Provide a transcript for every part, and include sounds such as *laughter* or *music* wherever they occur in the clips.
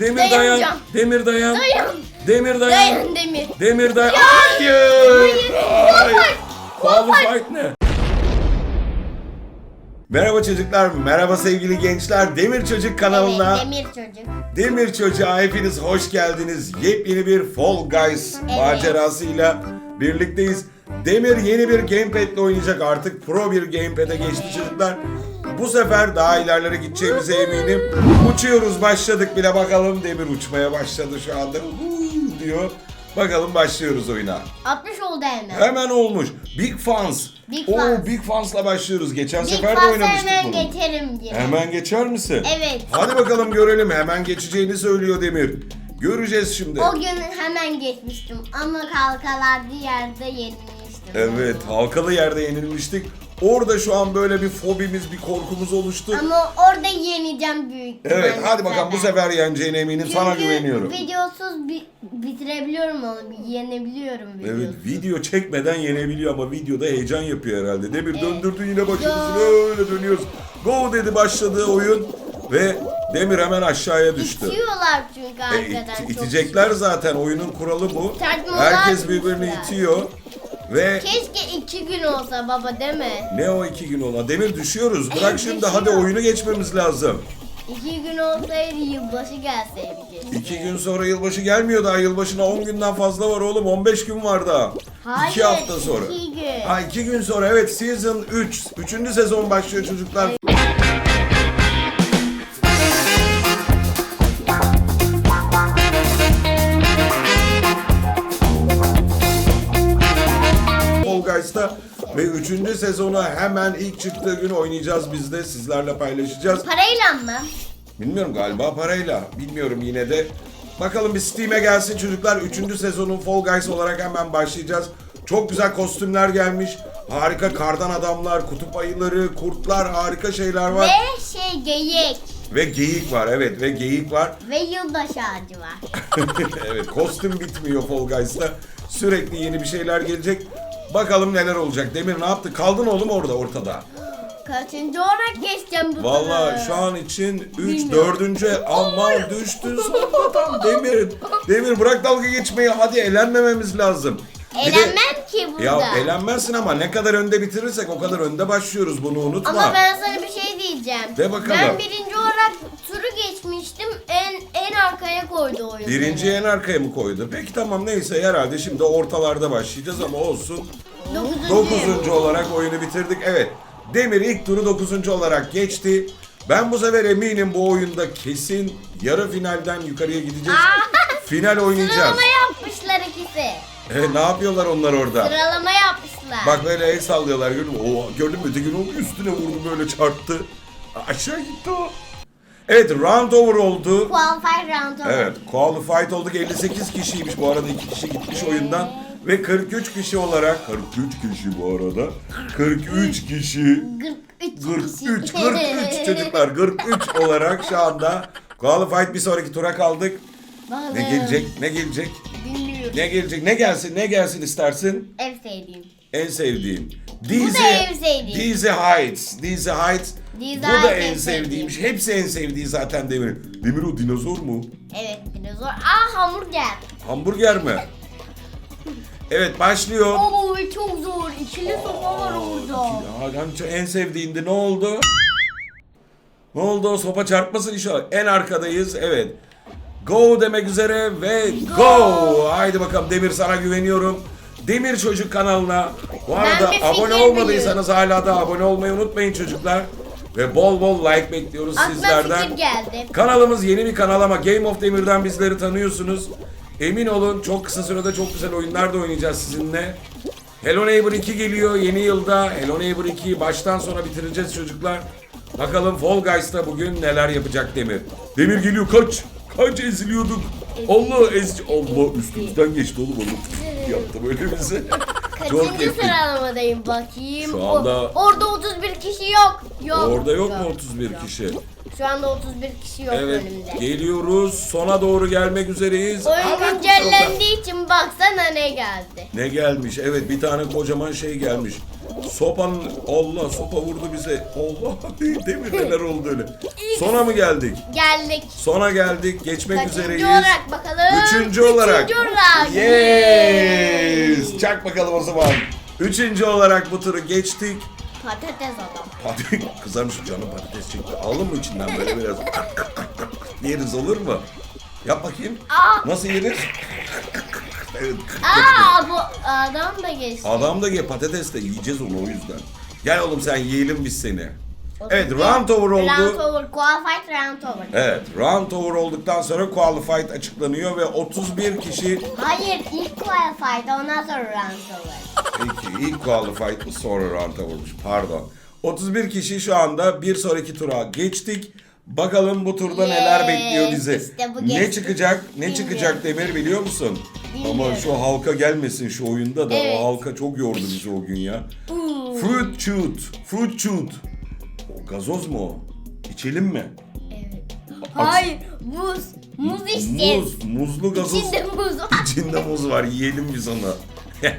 Demir dayan. Dayanacağım. Demir dayan. Dayan. Demir dayan. Dayan Demir. Demir dayan. Hayır. Hayır. Qualified ne? Merhaba çocuklar, merhaba sevgili gençler. Demir Çocuk kanalına, Evet, Demir çocuk. Demir Çocuk'a hepiniz hoş geldiniz. Yepyeni bir Fall Guys Evet. macerasıyla birlikteyiz. Demir yeni bir gamepad ile oynayacak artık. Pro bir gamepad'e geçti çocuklar. Bu sefer daha ilerlere gideceğimize eminim. Uçuyoruz başladık bile bakalım. Demir uçmaya başladı şu anda. Huu diyor. Bakalım başlıyoruz oyuna. 60 oldu hemen. Hemen olmuş. Big Fans. Big Oo, Fans. Big Fans'la başlıyoruz. Geçen Bir sefer de fazla oynamıştık hemen bunu. geçerim diye. Hemen geçer misin? Evet. Hadi bakalım görelim. Hemen geçeceğini söylüyor Demir. Göreceğiz şimdi. O gün hemen geçmiştim ama kalkalardı yerde yenilmiştim. Evet, halkalı yerde yenilmiştik. Orada şu an böyle bir fobimiz, bir korkumuz oluştu. Ama orada yeneceğim büyük Evet, ihtimalle hadi bakalım bu sefer yeneceğine eminim. Sana Çünkü güveniyorum. videosuz bi- bitirebiliyorum onu. Yenebiliyorum videosuz. Evet, video çekmeden yenebiliyor ama videoda heyecan yapıyor herhalde. Demir Evet. döndürdü yine başımızı Yo. böyle dönüyoruz. Go dedi başladığı oyun ve Demir hemen aşağıya düştü. İtiyorlar çünkü E, arkadan. it- çok itecekler zaten oyunun kuralı bu. Herkes birbirini yapmışlar. itiyor ve Keşke iki gün olsa baba değil mi? ne o iki gün ola? Demir düşüyoruz. Bırak *laughs* şimdi hadi oyunu geçmemiz lazım. İki gün olsaydı yılbaşı gelseydi keşke. İki gün sonra yılbaşı gelmiyor daha. Yılbaşına 10 günden fazla var oğlum. 15 gün var daha. Hayır, iki hafta sonra. iki gün. Ha iki gün sonra evet season 3. Üçüncü sezon başlıyor çocuklar. Ve üçüncü sezonu hemen ilk çıktığı gün oynayacağız biz de sizlerle paylaşacağız. Parayla mı? Bilmiyorum galiba parayla. Bilmiyorum yine de. Bakalım bir Steam'e gelsin çocuklar. Üçüncü sezonun Fall Guys olarak hemen başlayacağız. Çok güzel kostümler gelmiş. Harika kardan adamlar, kutup ayıları, kurtlar harika şeyler var. Ve şey geyik. Ve geyik var evet ve geyik var. *laughs* Ve yılbaşı ağacı var. *laughs* evet kostüm bitmiyor Fall Guys'ta. Sürekli yeni bir şeyler gelecek. Bakalım neler olacak. Demir ne yaptı? Kaldın oğlum orada ortada. Kaçıncı olarak geçeceğim bu Valla şu an için 3 Bilmiyorum. 4. ama düştü sonunda tam Demir. Demir bırak dalga geçmeyi hadi elenmememiz lazım. Bir de- Elenmem ki burada. Ya elenmezsin ama ne kadar önde bitirirsek o kadar önde başlıyoruz bunu unutma. Ama ben sana bir şey diyeceğim. De bakalım. Ben birinci olarak turu geçmiştim. En arkaya koydu oyunu. Birinci en arkaya mı koydu? Peki tamam neyse herhalde şimdi ortalarda başlayacağız ama olsun. Dokuzuncu. Dokuzuncu olarak oyunu bitirdik. Evet. Demir ilk turu dokuzuncu olarak geçti. Ben bu sefer eminim bu oyunda kesin yarı finalden yukarıya gideceğiz. Final oynayacağız. Sıralama yapmışlar ikisi. E, ne yapıyorlar onlar orada? Sıralama yapmışlar. Bak böyle el sallıyorlar gördün mü? Oo, gördün mü? Öteki onun üstüne vurdu böyle çarptı. Aşağı gitti o. Evet round over oldu. Qualify round over. Evet qualified olduk 58 kişiymiş bu arada 2 kişi gitmiş oyundan. Ve 43 kişi olarak 43 kişi bu arada 43 kişi 43 43 43 çocuklar 43 *laughs* olarak şu anda qualified bir sonraki tura kaldık. Ne gelecek ne gelecek Bilmiyorum. ne gelecek ne gelsin ne gelsin istersin Ev sevdiğim. en sevdiğim. da Dizi, en sevdiğim. Dizi Heights. Dizi Heights. Dizi Bu da en sevdiğim. sevdiğim. Hepsi en sevdiği zaten Demir. Demir o dinozor mu? Evet dinozor. Aa hamburger. Hamburger mi? Evet başlıyor. Oo çok zor. İkili sopa var orada. Hakan en sevdiğinde ne oldu? Ne oldu? O sopa çarpmasın inşallah. En arkadayız. Evet. Go demek üzere ve go. Haydi bakalım Demir sana güveniyorum. Demir Çocuk kanalına bu arada abone olmadıysanız hala da abone olmayı unutmayın çocuklar. Ve bol bol like bekliyoruz Aklıma sizlerden. fikir geldi. Kanalımız yeni bir kanal ama Game of Demir'den bizleri tanıyorsunuz. Emin olun çok kısa sürede çok güzel oyunlar da oynayacağız sizinle. Hello Neighbor 2 geliyor yeni yılda. Hello Neighbor 2'yi baştan sona bitireceğiz çocuklar. Bakalım Fall Guys'ta bugün neler yapacak Demir. Demir geliyor kaç. Kaç eziliyorduk. Allah ez Allah üstümüzden geçti oğlum onu. Yaptı böyle bize. *laughs* Çok Kaçıncı sıralamadayım bakayım. Şu O- anda- orada 31 kişi yok. Yok. Orada yok mu 31 kişi? Şu anda 31 kişi yok Evet önümde. geliyoruz. Sona doğru gelmek üzereyiz. Oyun Hemen güncellendiği için baksana ne geldi. Ne gelmiş? Evet bir tane kocaman şey gelmiş. Sopanın Allah sopa vurdu bize. Allah *laughs* demir neler oldu öyle. Sona mı geldik? Geldik. Sona geldik. Geçmek Kaçıncı üzereyiz. olarak bakalım. Üçüncü olarak. Üçüncü olarak. Yes. Çak bakalım o zaman. Üçüncü olarak bu turu geçtik. Patates adam. Patates kızarmış canım patates çekti. Alalım mı içinden böyle biraz? Yeriz olur mu? Yap bakayım. Aa, Nasıl yeriz? Evet. aa bu adam da geçti. Adam da ye patates de yiyeceğiz onu o yüzden. Gel oğlum sen yiyelim biz seni. Evet round over Round oldu. over. Qualified round over. Evet round over olduktan sonra qualified açıklanıyor ve 31 kişi Hayır ilk qualified ondan sonra round over. Peki ilk qualified sonra round'a vurmuş. Pardon. 31 kişi şu anda bir sonraki tura geçtik. Bakalım bu turda neler Yes, bekliyor bizi. işte bu ne çıkacak? Ne Bilmiyorum. çıkacak Demir biliyor musun? Bilmiyorum. Ama şu halka gelmesin şu oyunda da. Evet. O halka çok yordu bizi o gün ya. Fruit shoot. Fruit shoot. Gazoz mu o? İçelim mi? Evet. Hayır muz. Muz içeceğiz. Muz. Muzlu gazoz. İçinde muz var. İçinde muz var. Yiyelim biz onu. *laughs*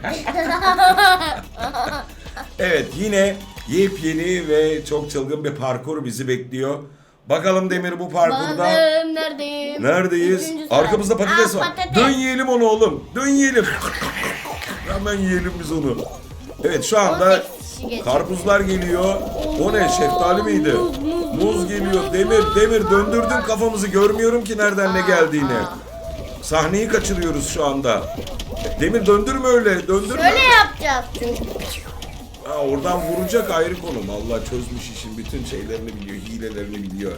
evet yine yepyeni ve çok çılgın bir parkur bizi bekliyor. Bakalım Demir bu parkurda Bakalım neredeyim? neredeyiz? Üçüncü sıra. Arkamızda patates Aa, var. patates. Dön yiyelim onu oğlum. Dön yiyelim. Hemen yiyelim biz onu. Evet şu anda 18 kişi geçiyor. karpuzlar geliyor. O ne? Şeftali miydi? Muz, muz, Muz geliyor. Demir, demir döndürdün kafamızı. Görmüyorum ki nereden ne geldiğini. Sahneyi kaçırıyoruz şu anda. Demir döndürme öyle. Döndürme. Şöyle yapacağız. Ha, oradan vuracak ayrı konu. Allah çözmüş işin bütün şeylerini biliyor, hilelerini biliyor.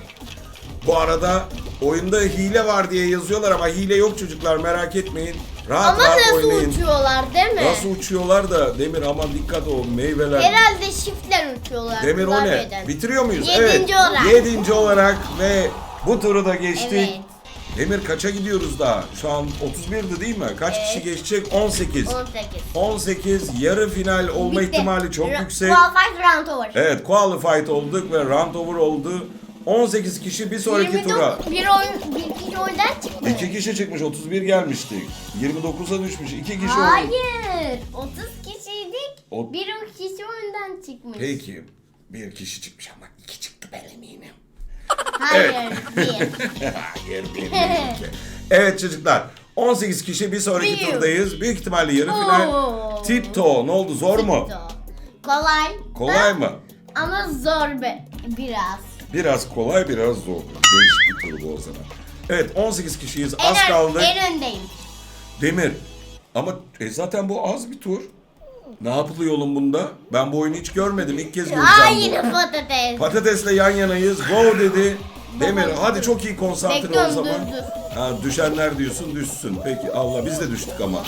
Bu arada oyunda hile var diye yazıyorlar ama hile yok çocuklar merak etmeyin. Rahat Ama rahat nasıl oynayın. uçuyorlar değil mi? Nasıl uçuyorlar da Demir aman dikkat o meyveler. Herhalde shift'le uçuyorlar. Demir o ne? klavyeden. Bitiriyor muyuz? Yedinci evet. olarak. Yedinci olarak ve bu turu da geçtik. Evet. Demir kaça gidiyoruz daha? Şu an 31'di değil mi? Kaç kişi geçecek? 18. 18. 18 yarı final olma Bitti. ihtimali çok Ra- yüksek. Qualified round over. Evet qualified olduk ve round over oldu. 18 kişi bir sonraki 29 tura. Bir oyun, bir kişi oyundan çıktı. 2 kişi çıkmış 31 gelmiştik. 29'a düşmüş 2 kişi oldu. Hayır. 30 kişiydik. O- Bir o kişi oyundan çıkmış. Peki bir kişi çıkmış ama 2 çıktı ben eminim. Hayır. Bir. *laughs* Hayır bir, bir, iki. Evet çocuklar 18 kişi bir sonraki Bir. turdayız. Büyük ihtimalle yarı final. Oo. Tiptoe ne oldu zor mu? Kolay. Kolay mı? Ama zor be, biraz. Biraz kolay biraz zor. Değişik bir tur bu o zaman. Evet 18 kişiyiz En, az ön- kaldı. en öndeyim. Demir. Ama e, zaten bu az bir tur. Ne yapılıyor oğlum bunda? Ben bu oyunu hiç görmedim. İlk kez göreceğim Aa bu. patates. Patatesle yan yanayız. Go dedi. *laughs* Demir hadi çok iyi konsantre ol o Bekliyorum, zaman. dur, dur. Ha, düşenler diyorsun düşsün. Peki Allah biz de düştük ama.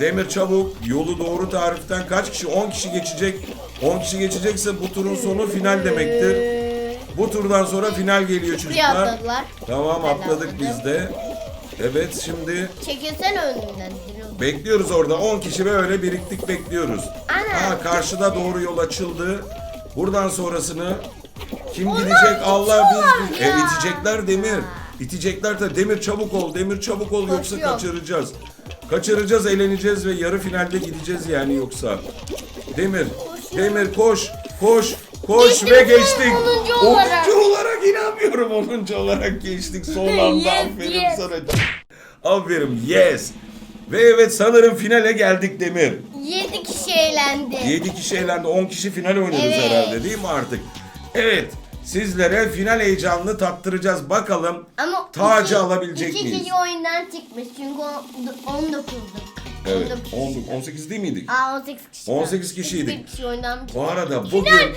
Demir çabuk yolu doğru tariften kaç kişi? 10 kişi geçecek. 10 kişi geçecekse bu turun sonu final demektir. Bu turdan sonra final geliyor Buraya çocuklar. atladılar. Tamam Ben atladık atladım. biz de. Evet şimdi Çekilsene önümden. Bekliyoruz orada 10 kişi böyle biriktik bekliyoruz. Ana. Ha karşıda doğru yol açıldı. Buradan sonrasını kim gidecek Allah biz itiyorlar e, ya. itecekler Demir. İtecekler de Demir çabuk ol Demir çabuk ol yoksa Koşuyor. kaçıracağız. Kaçıracağız eğleneceğiz ve yarı finalde gideceğiz yani yoksa. Demir Demir koş koş koş Geçtim ve geçtik. 10. olarak. 10. olarak inanmıyorum 10. olarak geçtik son anda Yes, aferin yes. sana. Aferin yes. Ve evet sanırım finale geldik Demir. 7 kişi eğlendi. 7 kişi elendi 10 kişi final oynarız Evet. herhalde değil mi artık? Evet sizlere final heyecanını tattıracağız. Bakalım Ama tacı iki- alabilecek iki miyiz? kişi oyundan çıkmış çünkü o- 19'duk. Evet 19 kişi. 19, 18 değil miydik? Aa 18 kişi. 18 kişiydik. Bir kişi oyundan Bu arada bugün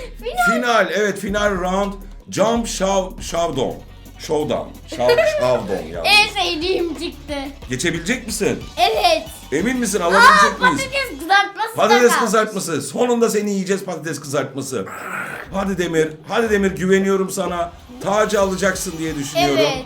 Final, evet final round jump show showdown. Showdown. Show, *laughs* showdown yani. En sevdiğim çıktı. Geçebilecek misin? Evet. Emin misin Aa alabilecek miyiz? patates kızartması da Patates kalmış. kızartması. Sonunda seni yiyeceğiz patates kızartması. Hadi Demir. Hadi Demir güveniyorum sana. Tacı alacaksın diye düşünüyorum. Evet.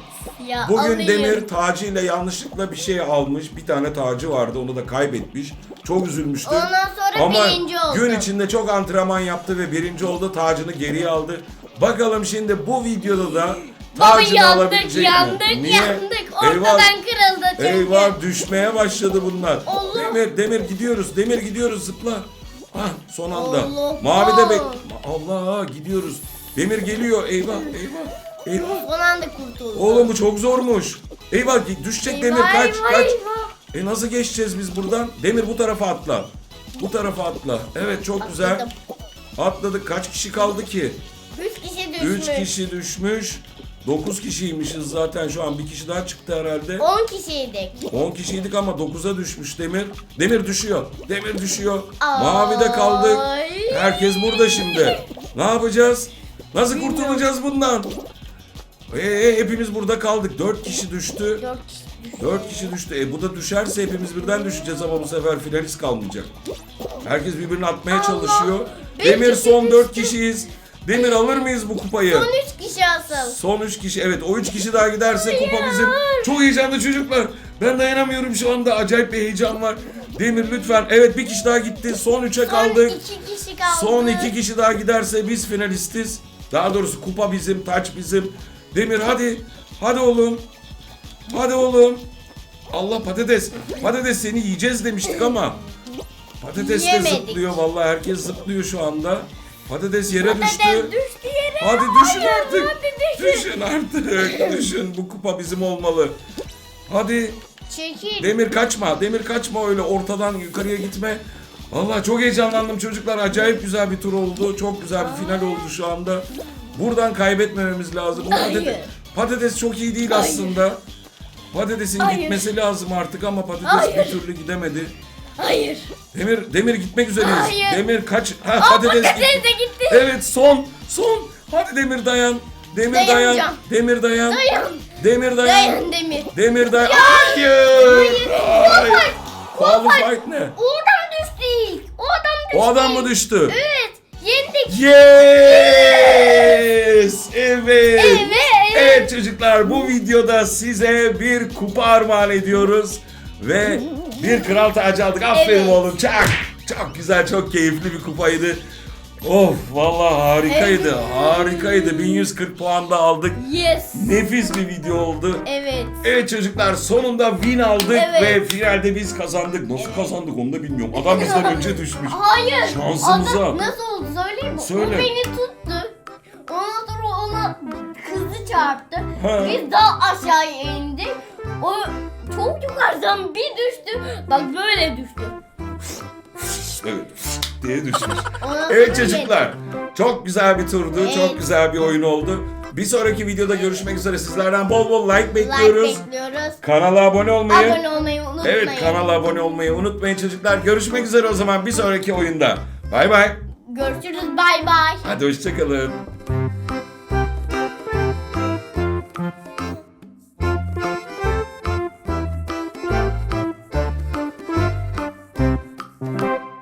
Ya Bugün alayım. Demir tacıyla yanlışlıkla bir şey almış. Bir tane tacı vardı onu da kaybetmiş. Çok üzülmüştü. Ondan sonra Ama birinci oldu. gün içinde çok antrenman yaptı ve birinci oldu. Tacını geriye aldı. Bakalım şimdi bu videoda da Baba tacını yandık alabilecek yandık mi? Niye? yandık. Ortadan Eyvah, kırıldı çünkü. eyvah düşmeye başladı bunlar. Allah. Demir Demir gidiyoruz. Demir gidiyoruz zıpla. Hah, son anda. Allah. Mavi de bek. Allah gidiyoruz. Demir geliyor. Eyvah eyvah. Eyvah. Son anda kurtuldum. Oğlum bu çok zormuş. Eyvah düşecek Demir Eyvah, kaç eyvah, kaç. eyvah. E nasıl geçeceğiz biz buradan? Demir bu tarafa atla. Bu tarafa atla. Evet çok güzel. Atladım. Atladık. Kaç kişi kaldı ki? Üç kişi düşmüş. 3 kişi düşmüş. 9 kişiymişiz zaten şu an. Bir kişi daha çıktı herhalde. On kişiydik. 10 kişiydik ama 9'a düşmüş Demir. Demir düşüyor. Demir düşüyor. Ay. Mavide kaldık. Herkes burada şimdi. Ne yapacağız? Nasıl kurtulacağız bundan? Ee, hepimiz burada kaldık. 4 kişi düştü. Dört kişi düştü. 4 kişi düştü. E bu da düşerse hepimiz birden düşeceğiz ama bu sefer finalist kalmayacak. Herkes birbirini atmaya çalışıyor. Demir son 4 düştü. kişiyiz. Demir alır mıyız bu kupayı? Son üç kişi asıl. Son 3 kişi evet o 3 kişi daha giderse kupa bizim. Çok heyecanlı çocuklar. Ben dayanamıyorum şu anda acayip bir heyecan var. Demir lütfen. Evet bir kişi daha gitti. Son 3'e Son kaldık. iki kişi kaldı. Son 2 kişi daha giderse biz finalistiz. Daha doğrusu kupa bizim, taç bizim. Demir hadi. Hadi oğlum. Hadi oğlum. Allah patates. Patates seni yiyeceğiz demiştik ama. Patates de Yiyemedik. zıplıyor vallahi herkes zıplıyor şu anda. Patates yere Patates düştü. düştü yere. Hadi düşün Hayır, artık. hadi düşün. Düşün artık. *laughs* düşün. Bu kupa bizim olmalı. Hadi Çekil. Demir kaçma. Demir kaçma öyle ortadan yukarıya gitme. Vallahi çok heyecanlandım çocuklar. Acayip güzel bir tur oldu. Çok güzel bir final oldu şu anda. Buradan kaybetmememiz lazım. Bu. Patates, patates çok iyi değil Hayır. aslında. Patatesin Hayır. gitmesi lazım artık ama patates Hayır. bir türlü gidemedi. Hayır. Demir Demir gitmek üzereyiz. Hayır. Demir kaç. Ha, Aa, patates patates de gitti. Evet son son. Hadi Demir dayan. Demir dayan. Dayanacağım. Demir dayan. Dayan. Demir dayan. Dayan Demir. Demir dayan. Hayır. Hayır. Qualified ne? O adam düştü ilk. O adam düştü. O adam mı düştü? Evet. Yendik. Yes! Evet. Evet. Evet çocuklar bu videoda size bir kupa armağan ediyoruz. Ve bir kral tacı aldık. Aferin Evet. oğlum. Çok, çok güzel, çok keyifli bir kupaydı. Of vallahi harikaydı. Evet. Harikaydı. 1140 puan da aldık. Yes. Nefis bir video oldu. Evet. Evet çocuklar sonunda win aldık Evet. ve finalde biz kazandık. Nasıl kazandık onu da bilmiyorum. Adam bizden *laughs* önce düşmüş. Hayır. Şansımıza. Adam nasıl oldu söyleyeyim mi? Söyle. O beni tuttu. Ondan sonra ona kızı çarptı. Ha. Biz daha aşağıya indik. O çok yukarıdan bir düştü. Bak böyle düştü. Evet diye düşmüş. *laughs* Evet çocuklar çok güzel bir turdu. Evet. Çok güzel bir oyun oldu. Bir sonraki videoda görüşmek üzere. Sizlerden bol bol like Like bekliyoruz. bekliyoruz. Kanala abone olmayı. Abone olmayı unutmayın. Evet kanala abone olmayı unutmayın çocuklar. Görüşmek üzere o zaman bir sonraki oyunda. Bay bay. Görüşürüz bay bay. Hadi hoşçakalın.